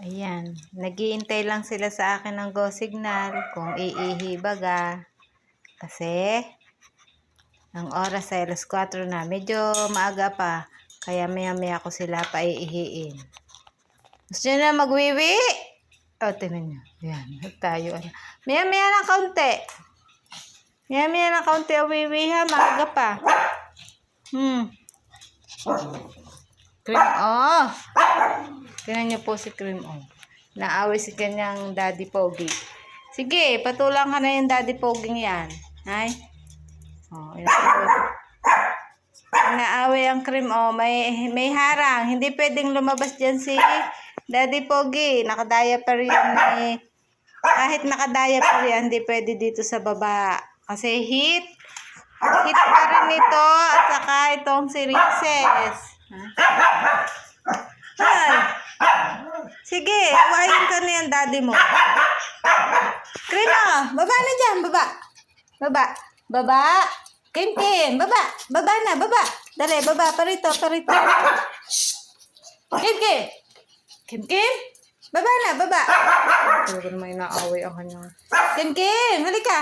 Ayan. Nagiintay lang sila sa akin ng go signal kung iihi baga. Kasi, ang oras ay alas 4 na. Medyo maaga pa. Kaya maya maya ko sila paiihiin. Gusto nyo na magwiwi? O, tingnan nyo. Ayan. Tayo. ano. Maya maya ng kaunti. Maya maya ng kaunti wiwi ha. Maaga pa. Hmm. Cream off. Tingnan niyo po si Cream off. Naaway si kanyang daddy pogi. Sige, patulang ka na yung daddy poging yan. Ay. Oh, yan po. Naaway ang cream oh, may may harang. Hindi pwedeng lumabas diyan si Daddy Pogi. Nakadiaper yan ni kahit nakadiaper yan, hindi pwede dito sa baba. Kasi heat. Heat pa rin ito at saka itong si Reese's. Ha? Ay. Sige, huwayin ka na yan, daddy mo. Krino, baba na dyan, baba. Baba. Baba. Kim, baba. Baba na, baba. Dali, baba. Parito, parito. Kim. Kim Kim. Baba na, baba. Talaga naman inaaway ang kanya. Kim, halika.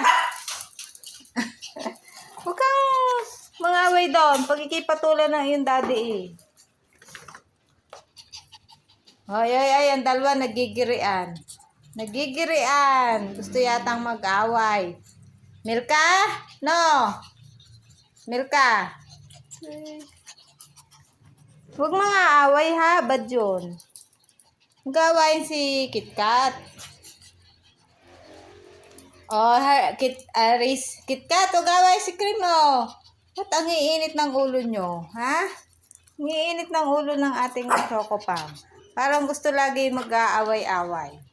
Huwag kang mangaway doon. Pagkikipatulan ng iyong daddy eh. Ay, ay, ay, ang dalawa nagigirian. Nagigirian. Gusto yatang mag-away. Milka? No. Milka. Huwag mga away ha, bad yun. Gawain si KitKat. Oh, ha, kit, uh, KitKat, o gawain si Cream, Ba't ang iinit ng ulo nyo, ha? Ang iinit ng ulo ng ating Choco Pam. Parang gusto lagi mag-aaway-away.